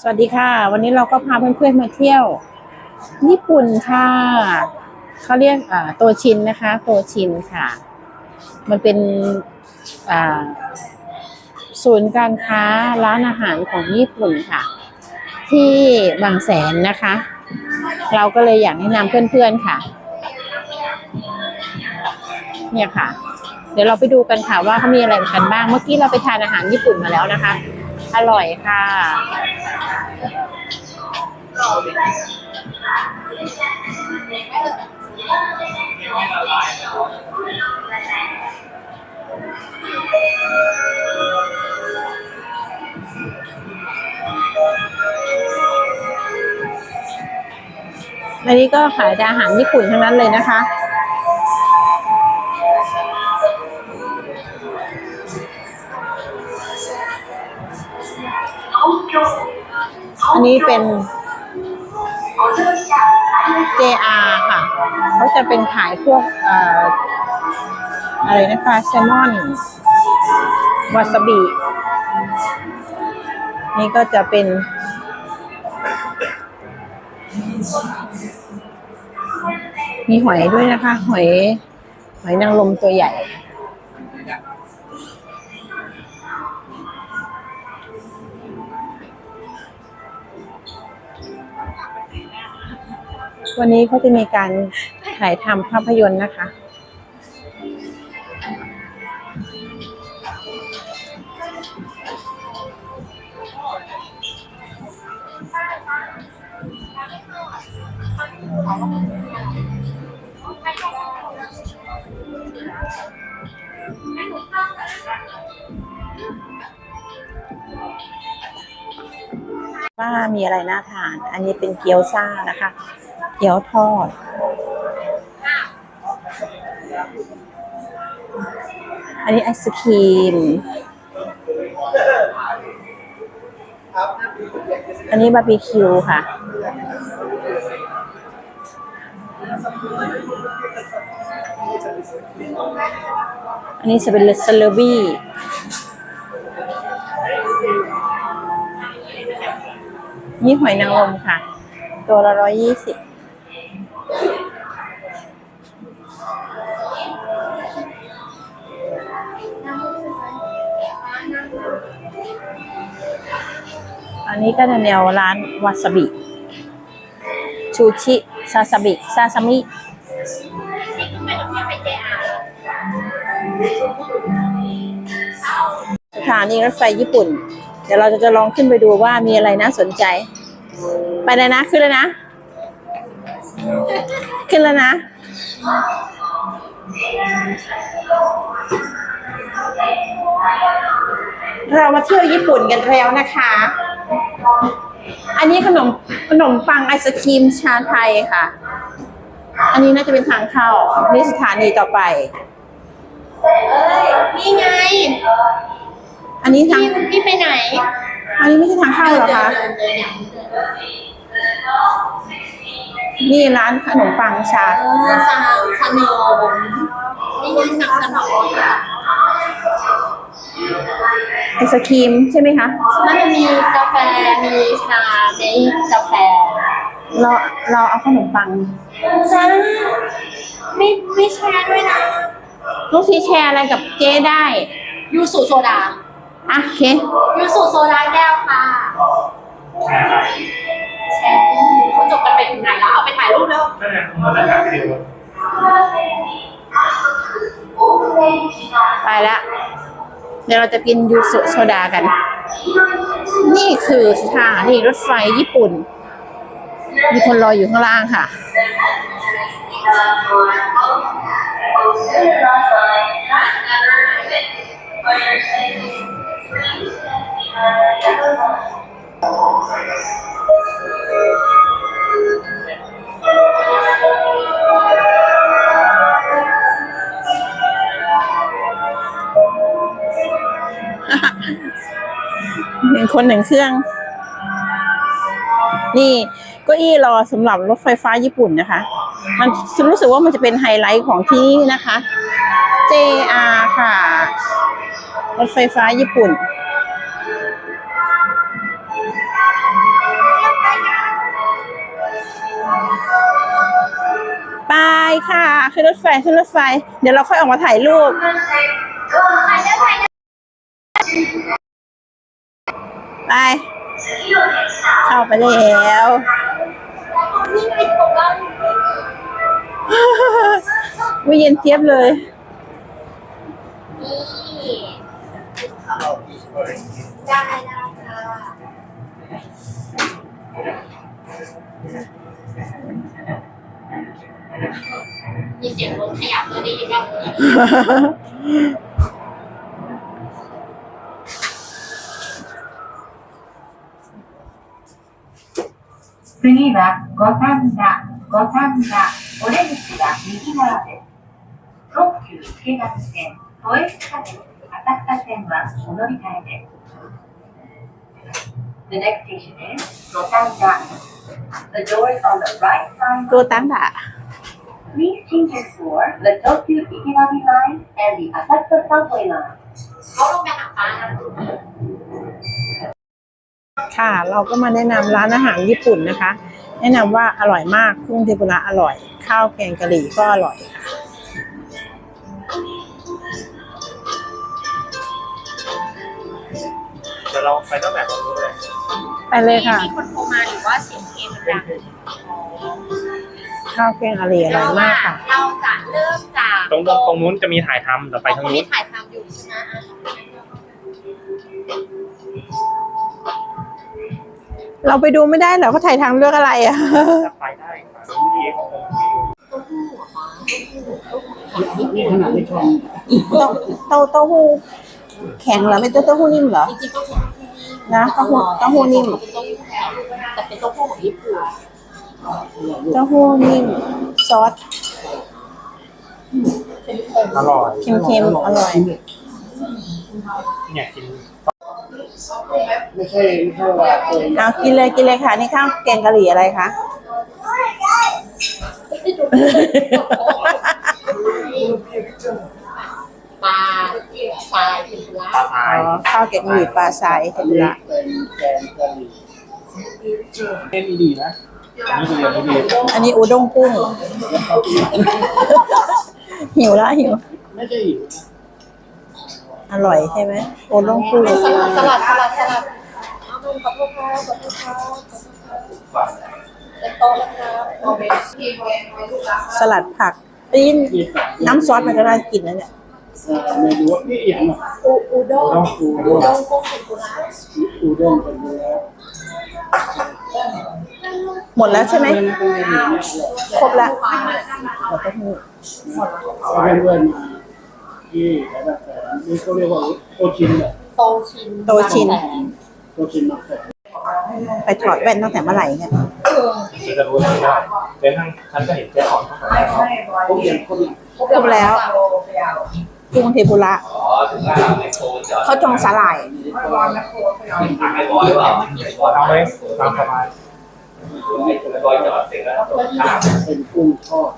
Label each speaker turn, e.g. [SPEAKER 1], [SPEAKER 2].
[SPEAKER 1] สวัสดีค่ะ วันนี้เราก็พาเพื่อนๆมาเที่ยว ญี่ปุ่นค่ะเขาเรียกอ่าโตชินนะคะ โตชินค่ะ มันเป็นอ่าศูนย์การค้าร้านอาหารของญี่ปุ่นค่ะ ที่บางแสนนะคะ เราก็เลยอยากแนะนำเพื่อนๆค่ะ เนี่ยค่ะ เดี๋ยวเราไปดูกันค่ะว่าเขามีอะไรกันบ้าง เมื่อกี้เราไปทานอาหารญี่ปุ่นมาแล้วนะคะ อร่อยค่ะ อันนี้ก็ขายแต่อาหารญี่ปุ่นทั้งนั้นเลยนะคะ อันนี้เป็น JR ค่ะเขาจะเป็นขายพวกเอ่ออะไรนะปลาแซลมอนวาซาบินี่ก็จะเป็น มีหอยด้วยนะคะ หอย หอยนางรมตัวใหญ่ วันนี้เขาจะมีการถ่ายทำภาพยนตร์นะคะ ว่ามีอะไรน่าทาน อันนี้เป็นเกี๊ยวซ่านะคะ เกี๊ยวทอด อันนี้ไอศครีม อันนี้บาร์บีคิวค่ะ อันนี้จะเป็นเลสเลอบี้นี่หอยนางรมค่ะ ตัวละร้อยยี่สิบ อันนี้ก็จะแนวร้านวาซาบิ ชูชิซาซาบิซาซามิสถานีรถไฟญี่ปุ่น เดี๋ยวเราจะจะลองขึ้นไปดูว่ามีอะไรน่าสนใจ ไปเลยนะ ขึ้นแล้วนะ ขึ้นแล้วนะ เรามาเที่ยวญี่ปุ่นกันแล้วนะคะ อันนี้ขนมขนมปังไอศครีมชาไทยค่ะ อันนี้น่าจะเป็นทางเข้า นี่สถานีต่อไป
[SPEAKER 2] นี่ไง
[SPEAKER 1] อันนี้ทาง
[SPEAKER 2] พี่พี่ไปไหน
[SPEAKER 1] อันนี้ไม่ใช่ทางเข้าเหรอคะ
[SPEAKER 2] เดินเดินเนี่ย
[SPEAKER 1] นี่ร้านขนมปังชา
[SPEAKER 2] เออสั่งขนมนี่ไงสั่งขนม
[SPEAKER 1] ไอศครีมใช่ไหมคะ
[SPEAKER 2] มันจะมีกาแฟ มีชามีกาแฟ
[SPEAKER 1] เราเราเอาขนมปัง
[SPEAKER 2] จ้าไม่ไม่แชร์ด้วยนะ
[SPEAKER 1] ลูกซีแชร์อะไรกับเจ๊ได้
[SPEAKER 2] ยูสุโซดา
[SPEAKER 1] อะโอเค
[SPEAKER 2] ยูสุโซดาแก้วค่ะแชร์ แล้วเอาไปถ่ายรูปแล้ว
[SPEAKER 3] นั่นแหละผมจะถ่ายวิดีโอ
[SPEAKER 1] ไปแล้ว เดี๋ยวเราจะกินยูสุโซดากัน นี่คือสถานีรถไฟญี่ปุ่น มีคนรออยู่ข้างล่างค่ะหนึ่ คนหนึ่งเครื่อง นี่ก็อี้รอสำหรับรถไฟฟ้าญี่ปุ่นนะคะ มันรู้สึกว่ามันจะเป็นไฮไลท์ของที่นี่นะคะ JR ค่ะ รถไฟฟ้าญี่ปุ่นไปค่ะขึ้นรถไฟขึ้นรถไฟ เดี๋ยวเราค่อยออกมาถ่ายรูป
[SPEAKER 2] ไป
[SPEAKER 1] เข้าไปแล้ว
[SPEAKER 2] นี่เย็
[SPEAKER 1] นเจี๊ยบเลย
[SPEAKER 2] ได้ได้ค่ะมีเสียงรถขยับเลยได้ยินป่ะ
[SPEAKER 4] 次は五反田、五反田、お出口は右側です。東急池田線、都営地下鉄、浅草線はお乗り換えです。The next station is 五反田。The door is on the right side.
[SPEAKER 1] 五反田。
[SPEAKER 4] Please change your for the Tokyo Ikigami line and the Asatsuka subway line.
[SPEAKER 2] 五反田。
[SPEAKER 1] ค่ะ เราก็มาแนะนำร้านอาหารญี่ปุ่นนะคะ แนะนำว่าอร่อยมากกุ้งเทมปุระอร่อย ข้าวแกงกะหรี่ก็อร่อยค่ะ
[SPEAKER 3] เดี๋ยวเราไปตั้งแต่ตรงนู้นเลย
[SPEAKER 1] ไปเลยค่ะ
[SPEAKER 2] มีคนโทรมาหรือว่าเสียงเพลงมันดัง
[SPEAKER 1] ข้าวแกงกะหรี่อร่อยมากค่ะ
[SPEAKER 2] เราจะเริ่มจาก
[SPEAKER 3] ตรงตรงตรงนู้นจะมีถ่ายทำเดี๋ยวไปทาง
[SPEAKER 2] เขา
[SPEAKER 3] นู้
[SPEAKER 2] มี
[SPEAKER 3] น
[SPEAKER 2] ถ่ายทำอยู่ใช่ไหม
[SPEAKER 1] เราไปดูไม่ได้เหรอเขาถ่ายทางเลือกอะไรอะ
[SPEAKER 3] จะไปได้ค่ะนี่เองของผม
[SPEAKER 1] เต้าเต้าหู้แข็งเหรอไม่ใช่เต้าหู้นิ่มเหรอ
[SPEAKER 2] จริงๆต้องใช้
[SPEAKER 1] นะเต้าหู้เต้าหู้นิ่ม
[SPEAKER 2] เป็นเต้าหู้แข็งแต่เป็นเต้าหู้ของญี่ปุ่น
[SPEAKER 1] เต้าหู้นิ่มซอส
[SPEAKER 3] อร่อย
[SPEAKER 1] เค็มๆอร่อย
[SPEAKER 3] เนี่ยกิน
[SPEAKER 5] ไม่ใช่ไม่ใช่ว่าเออ
[SPEAKER 1] เอากินเลยกินเลยค่ะ นี่ข้าวแกงกะหรี่อะไรคะ
[SPEAKER 2] ปลาทรายเป็นปลา
[SPEAKER 3] ปลาทรา
[SPEAKER 1] อ๋
[SPEAKER 3] ย
[SPEAKER 1] อข้าวแกงกะหรี่ปลาทรายเทมปุระ
[SPEAKER 5] เป็นแกงกะหรี่
[SPEAKER 3] เล่นดีนะนี่ดีอันนี้ดี
[SPEAKER 1] อันนี้อุด้งกุ้ง หิวแล้วหิว
[SPEAKER 5] ไม่ใช่หิว
[SPEAKER 1] อร่อยใช่ไหมอุด้งกุ้ง
[SPEAKER 2] สลัดสลัดสลัดสลัดเอาเป็นขอโทษครับขอโทษครับขอโทษครับเป็นโตแล้วครับโอเค
[SPEAKER 1] สลัดผักปีนน้ำซอสมันก็น่ากินนะเนี่ย
[SPEAKER 5] เอ่อไม่รู้ว่านี่อย่างอะ
[SPEAKER 2] อูอูด้ง
[SPEAKER 5] ต้องอู
[SPEAKER 2] อู
[SPEAKER 5] ด้ง
[SPEAKER 2] ด้งกุ้งเป็นกุระ
[SPEAKER 5] อูด้งเป็นเนื้อ
[SPEAKER 1] หมดแล้วใช่ไหม
[SPEAKER 5] เพื่อนเพื่อนเนี่ยอร่อย
[SPEAKER 1] ครบแล้วเราก็มี
[SPEAKER 5] เอาเพื่อนๆมา ที่แล้วแบบนี่เขาเรียกว่าโอชินเนี่ย
[SPEAKER 2] โตชิน
[SPEAKER 1] โตชิน
[SPEAKER 5] โอชินมาแฝง
[SPEAKER 1] ไปถอดแว่นตั้งแต่เมื่อไหร่เนี่ย
[SPEAKER 3] คือจะรู้ได้ว่าเดี๋ยวทั้งฉันก็เห็นเจ๊ของทั้งหมดแล้ว
[SPEAKER 5] เขาเรียนเขาเรียน
[SPEAKER 1] ครบแล้วกุ้งเทมปุระเขาจองสาหร่าย
[SPEAKER 3] เอาไหมตามสบาย
[SPEAKER 5] เป็นกุ้งทอด